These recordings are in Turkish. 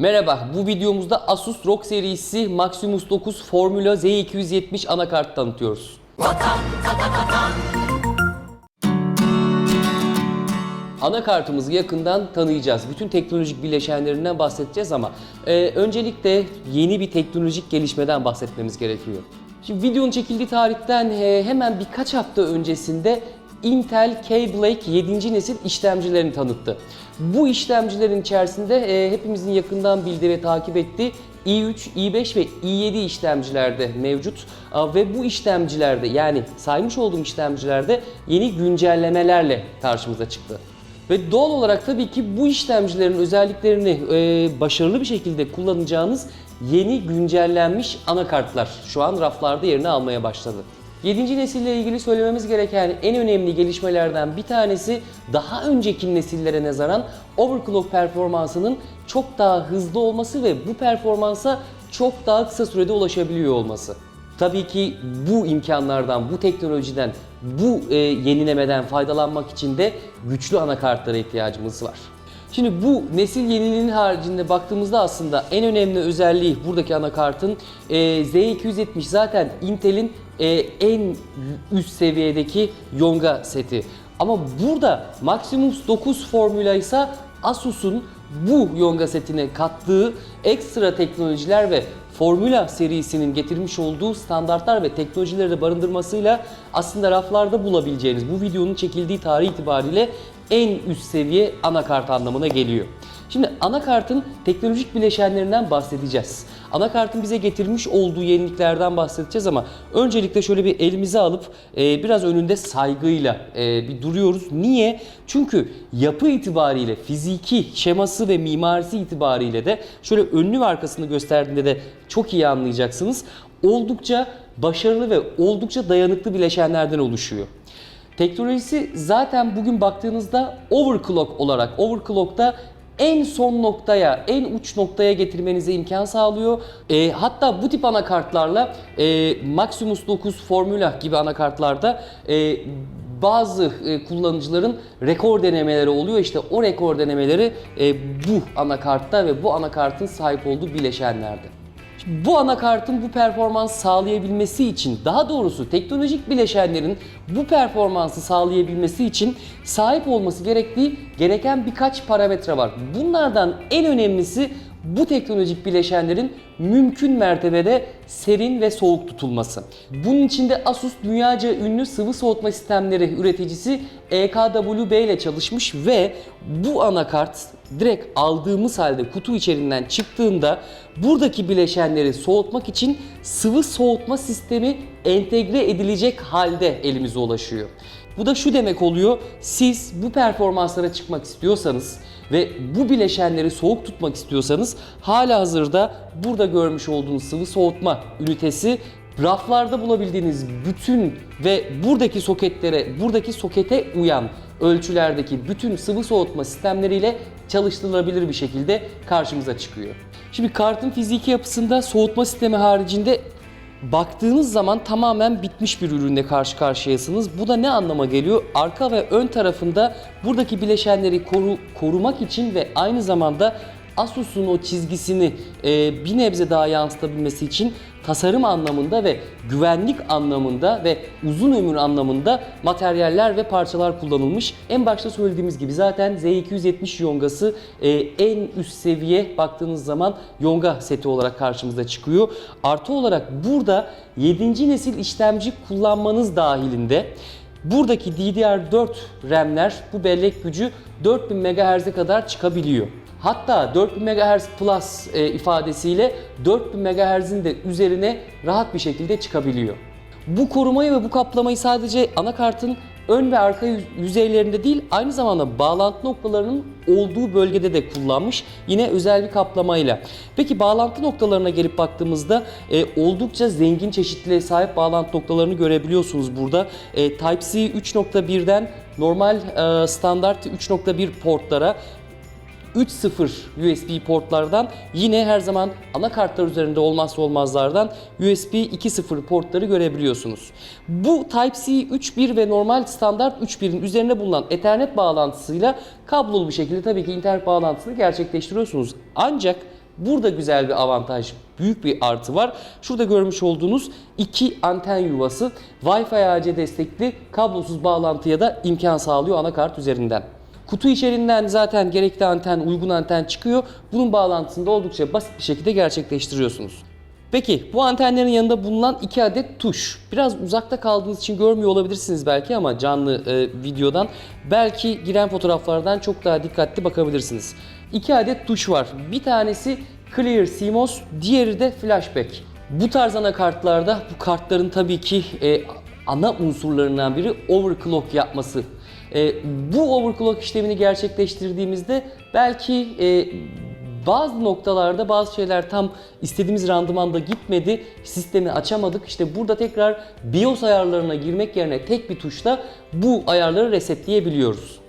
Merhaba, bu videomuzda Asus ROG serisi Maximus 9 Formula Z270 anakart tanıtıyoruz. Anakartımızı yakından tanıyacağız. Bütün teknolojik bileşenlerinden bahsedeceğiz ama e, öncelikle yeni bir teknolojik gelişmeden bahsetmemiz gerekiyor. Şimdi videonun çekildiği tarihten e, hemen birkaç hafta öncesinde Intel K-Blake 7. nesil işlemcilerini tanıttı. Bu işlemcilerin içerisinde e, hepimizin yakından bildiği ve takip ettiği i3, i5 ve i7 işlemcilerde mevcut ve bu işlemcilerde yani saymış olduğum işlemcilerde yeni güncellemelerle karşımıza çıktı. Ve doğal olarak tabii ki bu işlemcilerin özelliklerini e, başarılı bir şekilde kullanacağınız yeni güncellenmiş anakartlar şu an raflarda yerini almaya başladı. 7. nesille ilgili söylememiz gereken en önemli gelişmelerden bir tanesi daha önceki nesillere nazaran overclock performansının çok daha hızlı olması ve bu performansa çok daha kısa sürede ulaşabiliyor olması. Tabii ki bu imkanlardan, bu teknolojiden, bu e, yenilemeden faydalanmak için de güçlü anakartlara ihtiyacımız var. Şimdi bu nesil yeniliğinin haricinde baktığımızda aslında en önemli özelliği buradaki anakartın e, Z270 zaten Intel'in e, en üst seviyedeki Yonga seti. Ama burada Maximus 9 formüla ise Asus'un bu Yonga setine kattığı ekstra teknolojiler ve Formula serisinin getirmiş olduğu standartlar ve teknolojileri de barındırmasıyla aslında raflarda bulabileceğiniz bu videonun çekildiği tarih itibariyle en üst seviye anakart anlamına geliyor. Şimdi anakartın teknolojik bileşenlerinden bahsedeceğiz. Anakartın bize getirmiş olduğu yeniliklerden bahsedeceğiz ama öncelikle şöyle bir elimize alıp e, biraz önünde saygıyla e, bir duruyoruz. Niye? Çünkü yapı itibariyle, fiziki şeması ve mimarisi itibariyle de şöyle önlü ve arkasını gösterdiğinde de çok iyi anlayacaksınız. Oldukça başarılı ve oldukça dayanıklı bileşenlerden oluşuyor. Teknolojisi zaten bugün baktığınızda overclock olarak, overclock'ta en son noktaya, en uç noktaya getirmenize imkan sağlıyor. E, hatta bu tip anakartlarla e, Maximus 9 Formula gibi anakartlarda e, bazı e, kullanıcıların rekor denemeleri oluyor. İşte o rekor denemeleri e, bu anakartta ve bu anakartın sahip olduğu bileşenlerde. Şimdi bu anakartın bu performans sağlayabilmesi için, daha doğrusu teknolojik bileşenlerin bu performansı sağlayabilmesi için sahip olması gerektiği gereken birkaç parametre var. Bunlardan en önemlisi bu teknolojik bileşenlerin mümkün mertebede serin ve soğuk tutulması. Bunun için de Asus dünyaca ünlü sıvı soğutma sistemleri üreticisi EKWB ile çalışmış ve bu anakart direkt aldığımız halde kutu içerisinden çıktığında buradaki bileşenleri soğutmak için sıvı soğutma sistemi entegre edilecek halde elimize ulaşıyor. Bu da şu demek oluyor. Siz bu performanslara çıkmak istiyorsanız ve bu bileşenleri soğuk tutmak istiyorsanız hala hazırda burada görmüş olduğunuz sıvı soğutma ünitesi raflarda bulabildiğiniz bütün ve buradaki soketlere, buradaki sokete uyan ölçülerdeki bütün sıvı soğutma sistemleriyle çalıştırılabilir bir şekilde karşımıza çıkıyor. Şimdi kartın fiziki yapısında soğutma sistemi haricinde baktığınız zaman tamamen bitmiş bir ürünle karşı karşıyasınız. Bu da ne anlama geliyor? Arka ve ön tarafında buradaki bileşenleri koru, korumak için ve aynı zamanda Asus'un o çizgisini e, bir nebze daha yansıtabilmesi için tasarım anlamında ve güvenlik anlamında ve uzun ömür anlamında materyaller ve parçalar kullanılmış. En başta söylediğimiz gibi zaten Z270 yongası e, en üst seviye baktığınız zaman yonga seti olarak karşımıza çıkıyor. Artı olarak burada 7. nesil işlemci kullanmanız dahilinde buradaki DDR4 RAM'ler bu bellek gücü 4000 MHz'e kadar çıkabiliyor. Hatta 4000 MHz Plus e, ifadesiyle 4000 MHz'in de üzerine rahat bir şekilde çıkabiliyor. Bu korumayı ve bu kaplamayı sadece anakartın ön ve arka yüz- yüzeylerinde değil aynı zamanda bağlantı noktalarının olduğu bölgede de kullanmış. Yine özel bir kaplamayla. Peki bağlantı noktalarına gelip baktığımızda e, oldukça zengin çeşitliliğe sahip bağlantı noktalarını görebiliyorsunuz burada. E, Type-C 3.1'den normal e, standart 3.1 portlara 3.0 USB portlardan yine her zaman anakartlar üzerinde olmazsa olmazlardan USB 2.0 portları görebiliyorsunuz. Bu Type-C 3.1 ve normal standart 3.1'in üzerine bulunan Ethernet bağlantısıyla kablolu bir şekilde tabii ki internet bağlantısını gerçekleştiriyorsunuz. Ancak Burada güzel bir avantaj, büyük bir artı var. Şurada görmüş olduğunuz iki anten yuvası Wi-Fi AC destekli kablosuz bağlantıya da imkan sağlıyor anakart üzerinden. Kutu içerisinden zaten gerekli anten, uygun anten çıkıyor. Bunun bağlantısını da oldukça basit bir şekilde gerçekleştiriyorsunuz. Peki bu antenlerin yanında bulunan iki adet tuş. Biraz uzakta kaldığınız için görmüyor olabilirsiniz belki ama canlı e, videodan. Belki giren fotoğraflardan çok daha dikkatli bakabilirsiniz. İki adet tuş var. Bir tanesi Clear CMOS, diğeri de Flashback. Bu tarz anakartlarda bu kartların tabii ki e, ana unsurlarından biri overclock yapması. E, bu overclock işlemini gerçekleştirdiğimizde belki e, bazı noktalarda bazı şeyler tam istediğimiz randımanda gitmedi, sistemi açamadık. İşte burada tekrar BIOS ayarlarına girmek yerine tek bir tuşla bu ayarları resetleyebiliyoruz.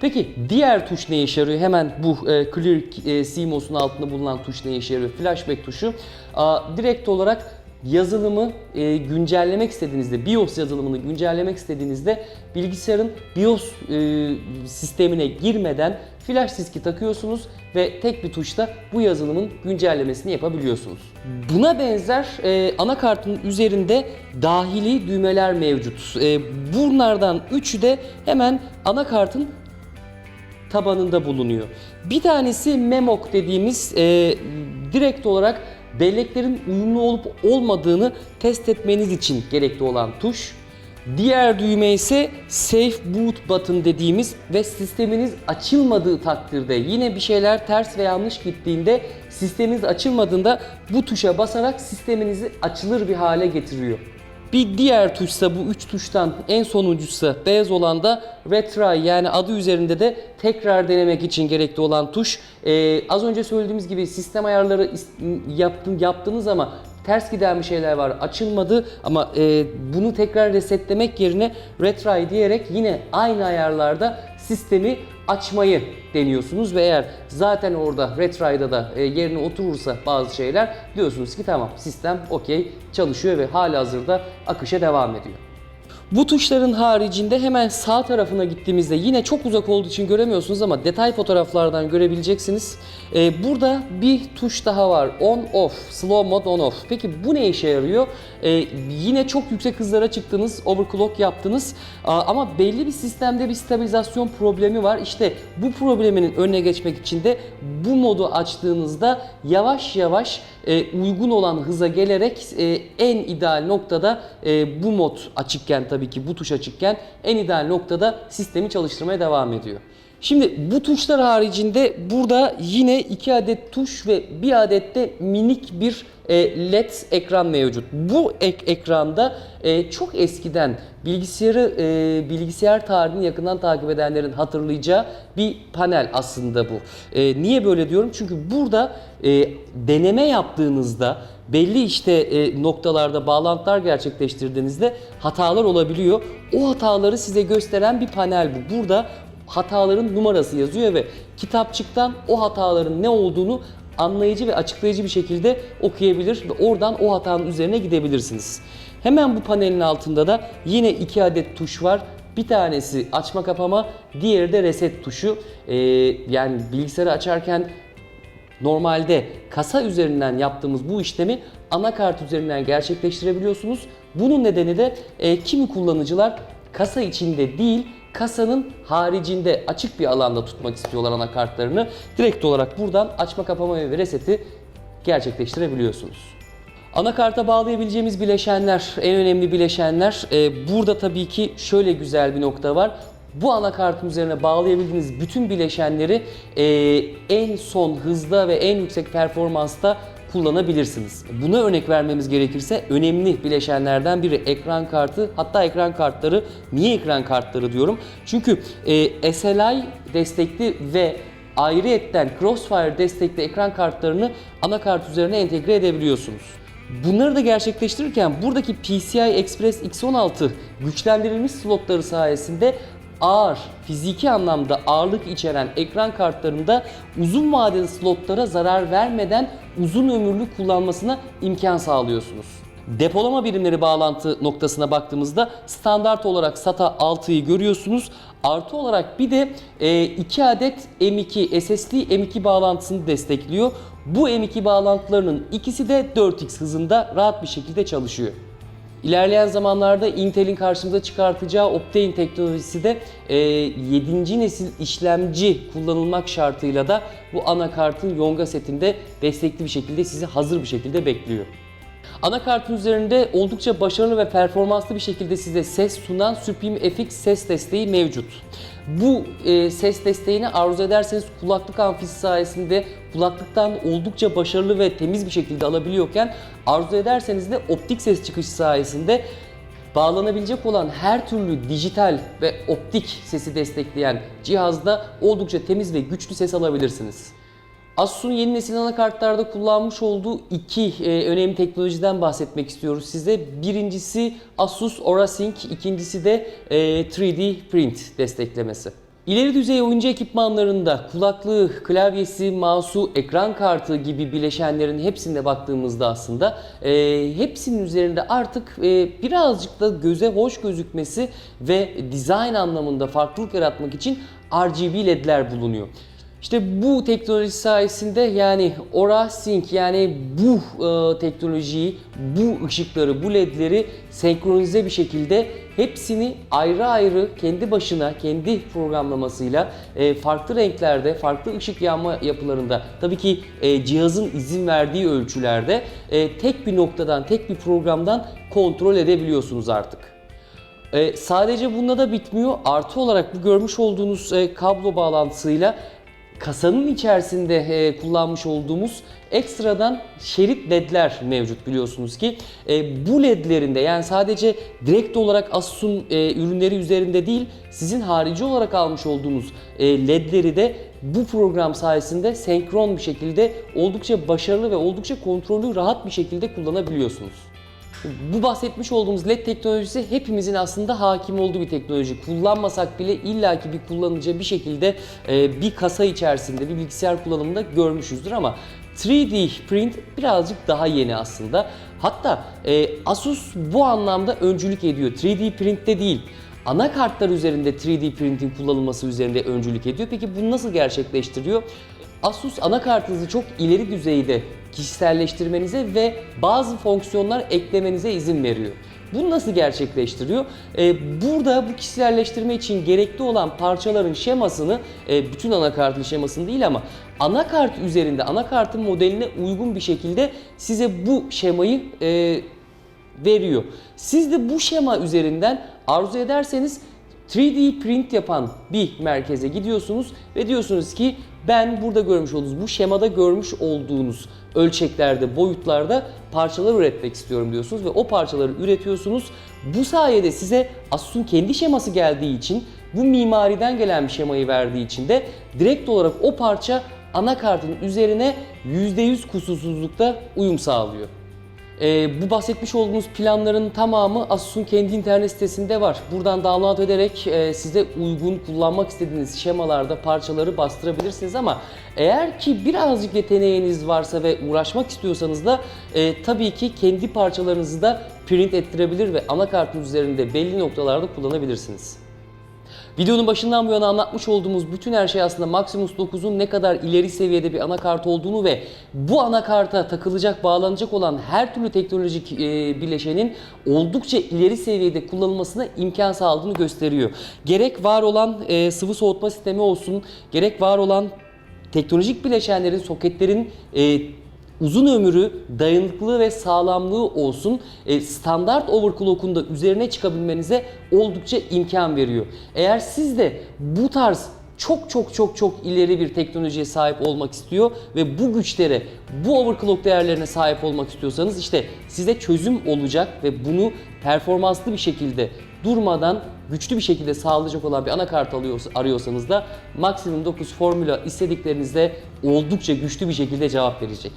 Peki diğer tuş ne işe yarıyor? Hemen bu e, Clear e, CMOS'un altında bulunan tuş ne işe yarıyor? Flashback tuşu. Aa, direkt olarak yazılımı e, güncellemek istediğinizde, BIOS yazılımını güncellemek istediğinizde bilgisayarın BIOS e, sistemine girmeden flash diski takıyorsunuz ve tek bir tuşla bu yazılımın güncellemesini yapabiliyorsunuz. Buna benzer e, anakartın üzerinde dahili düğmeler mevcut. E, bunlardan üçü de hemen anakartın tabanında bulunuyor. Bir tanesi Memok dediğimiz e, direkt olarak belleklerin uyumlu olup olmadığını test etmeniz için gerekli olan tuş. Diğer düğme ise Safe Boot Button dediğimiz ve sisteminiz açılmadığı takdirde yine bir şeyler ters ve yanlış gittiğinde sisteminiz açılmadığında bu tuşa basarak sisteminizi açılır bir hale getiriyor. Bir diğer tuşsa bu üç tuştan en sonuncusu beyaz olan da retry yani adı üzerinde de tekrar denemek için gerekli olan tuş. Ee, az önce söylediğimiz gibi sistem ayarları yaptın, yaptınız ama ters giden bir şeyler var açılmadı ama e, bunu tekrar resetlemek yerine retry diyerek yine aynı ayarlarda sistemi açmayı deniyorsunuz ve eğer zaten orada retry'da da e, yerine oturursa bazı şeyler diyorsunuz ki tamam sistem okey çalışıyor ve hala hazırda akışa devam ediyor. Bu tuşların haricinde hemen sağ tarafına gittiğimizde yine çok uzak olduğu için göremiyorsunuz ama detay fotoğraflardan görebileceksiniz. Ee, burada bir tuş daha var. On off, slow mode on off. Peki bu ne işe yarıyor? Ee, yine çok yüksek hızlara çıktınız, overclock yaptınız Aa, ama belli bir sistemde bir stabilizasyon problemi var. İşte bu problemin önüne geçmek için de bu modu açtığınızda yavaş yavaş e, uygun olan hıza gelerek e, en ideal noktada e, bu mod açıkken tabii ki bu tuş açıkken en ideal noktada sistemi çalıştırmaya devam ediyor. Şimdi bu tuşlar haricinde burada yine iki adet tuş ve bir adet de minik bir e, LED ekran mevcut. Bu ek ekranda e, çok eskiden bilgisayarı e, bilgisayar tarihini yakından takip edenlerin hatırlayacağı bir panel aslında bu. Niye böyle diyorum? Çünkü burada deneme yaptığınızda belli işte noktalarda bağlantılar gerçekleştirdiğinizde hatalar olabiliyor. O hataları size gösteren bir panel bu. Burada hataların numarası yazıyor ve kitapçıktan o hataların ne olduğunu anlayıcı ve açıklayıcı bir şekilde okuyabilir ve oradan o hatanın üzerine gidebilirsiniz. Hemen bu panelin altında da yine iki adet tuş var. Bir tanesi açma kapama, diğeri de reset tuşu. Ee, yani bilgisayarı açarken Normalde kasa üzerinden yaptığımız bu işlemi anakart üzerinden gerçekleştirebiliyorsunuz. Bunun nedeni de e, kimi kullanıcılar kasa içinde değil, kasanın haricinde açık bir alanda tutmak istiyorlar anakartlarını. Direkt olarak buradan açma kapama ve reseti gerçekleştirebiliyorsunuz. Anakarta bağlayabileceğimiz bileşenler, en önemli bileşenler. e, burada tabii ki şöyle güzel bir nokta var. Bu anakartın üzerine bağlayabildiğiniz bütün bileşenleri e, en son hızda ve en yüksek performansta kullanabilirsiniz. Buna örnek vermemiz gerekirse önemli bileşenlerden biri ekran kartı. Hatta ekran kartları, niye ekran kartları diyorum? Çünkü e, SLI destekli ve ayrıyetten Crossfire destekli ekran kartlarını anakart üzerine entegre edebiliyorsunuz. Bunları da gerçekleştirirken buradaki PCI Express X16 güçlendirilmiş slotları sayesinde ağır, fiziki anlamda ağırlık içeren ekran kartlarında uzun vadeli slotlara zarar vermeden uzun ömürlü kullanmasına imkan sağlıyorsunuz. Depolama birimleri bağlantı noktasına baktığımızda standart olarak SATA 6'yı görüyorsunuz. Artı olarak bir de 2 adet M2 SSD M2 bağlantısını destekliyor. Bu M2 bağlantılarının ikisi de 4x hızında rahat bir şekilde çalışıyor. İlerleyen zamanlarda Intel'in karşımıza çıkartacağı Optane teknolojisi de e, 7. nesil işlemci kullanılmak şartıyla da bu anakartın Yonga setinde destekli bir şekilde sizi hazır bir şekilde bekliyor. Anakartın üzerinde oldukça başarılı ve performanslı bir şekilde size ses sunan Supreme FX ses desteği mevcut. Bu e, ses desteğini arzu ederseniz kulaklık amfisi sayesinde kulaklıktan oldukça başarılı ve temiz bir şekilde alabiliyorken arzu ederseniz de optik ses çıkışı sayesinde bağlanabilecek olan her türlü dijital ve optik sesi destekleyen cihazda oldukça temiz ve güçlü ses alabilirsiniz. Asus'un yeni nesil anakartlarda kullanmış olduğu iki e, önemli teknolojiden bahsetmek istiyoruz size. Birincisi Asus AuraSync, ikincisi de e, 3D Print desteklemesi. İleri düzey oyuncu ekipmanlarında kulaklığı, klavyesi, mouse'u, ekran kartı gibi bileşenlerin hepsine baktığımızda aslında e, hepsinin üzerinde artık e, birazcık da göze hoş gözükmesi ve dizayn anlamında farklılık yaratmak için RGB ledler bulunuyor. İşte bu teknoloji sayesinde yani Aura Sync yani bu e, teknolojiyi, bu ışıkları, bu ledleri senkronize bir şekilde hepsini ayrı ayrı kendi başına, kendi programlamasıyla e, farklı renklerde, farklı ışık yanma yapılarında tabii ki e, cihazın izin verdiği ölçülerde e, tek bir noktadan, tek bir programdan kontrol edebiliyorsunuz artık. E, sadece bununla da bitmiyor. Artı olarak bu görmüş olduğunuz e, kablo bağlantısıyla kasanın içerisinde e, kullanmış olduğumuz ekstradan şerit ledler mevcut biliyorsunuz ki. E, bu ledlerinde yani sadece direkt olarak Asus'un e, ürünleri üzerinde değil sizin harici olarak almış olduğunuz e, ledleri de bu program sayesinde senkron bir şekilde oldukça başarılı ve oldukça kontrollü rahat bir şekilde kullanabiliyorsunuz. Bu bahsetmiş olduğumuz LED teknolojisi hepimizin aslında hakim olduğu bir teknoloji. Kullanmasak bile illaki bir kullanıcı bir şekilde e, bir kasa içerisinde bir bilgisayar kullanımında görmüşüzdür ama 3D print birazcık daha yeni aslında. Hatta e, Asus bu anlamda öncülük ediyor. 3D printte değil anakartlar üzerinde 3D printin kullanılması üzerinde öncülük ediyor. Peki bunu nasıl gerçekleştiriyor? Asus anakartınızı çok ileri düzeyde kişiselleştirmenize ve bazı fonksiyonlar eklemenize izin veriyor. Bunu nasıl gerçekleştiriyor? Ee, burada bu kişiselleştirme için gerekli olan parçaların şemasını, e, bütün anakartın şemasını değil ama anakart üzerinde, anakartın modeline uygun bir şekilde size bu şemayı e, veriyor. Siz de bu şema üzerinden arzu ederseniz 3D print yapan bir merkeze gidiyorsunuz ve diyorsunuz ki ben burada görmüş olduğunuz bu şemada görmüş olduğunuz ölçeklerde, boyutlarda parçalar üretmek istiyorum diyorsunuz ve o parçaları üretiyorsunuz. Bu sayede size Asus'un kendi şeması geldiği için bu mimariden gelen bir şemayı verdiği için de direkt olarak o parça anakartın üzerine %100 kusursuzlukta uyum sağlıyor. Ee, bu bahsetmiş olduğumuz planların tamamı Asus'un kendi internet sitesinde var. Buradan download ederek e, size uygun kullanmak istediğiniz şemalarda parçaları bastırabilirsiniz ama eğer ki birazcık yeteneğiniz varsa ve uğraşmak istiyorsanız da e, tabii ki kendi parçalarınızı da print ettirebilir ve anakartın üzerinde belli noktalarda kullanabilirsiniz. Videonun başından bu yana anlatmış olduğumuz bütün her şey aslında Maximus 9'un ne kadar ileri seviyede bir anakart olduğunu ve bu anakarta takılacak, bağlanacak olan her türlü teknolojik e, bileşenin oldukça ileri seviyede kullanılmasına imkan sağladığını gösteriyor. Gerek var olan e, sıvı soğutma sistemi olsun, gerek var olan teknolojik bileşenlerin, soketlerin e, uzun ömrü, dayanıklılığı ve sağlamlığı olsun e, standart overclock'un da üzerine çıkabilmenize oldukça imkan veriyor. Eğer siz de bu tarz çok çok çok çok ileri bir teknolojiye sahip olmak istiyor ve bu güçlere, bu overclock değerlerine sahip olmak istiyorsanız işte size çözüm olacak ve bunu performanslı bir şekilde durmadan güçlü bir şekilde sağlayacak olan bir anakart arıyorsanız da Maximum 9 formüla istediklerinizde oldukça güçlü bir şekilde cevap verecek.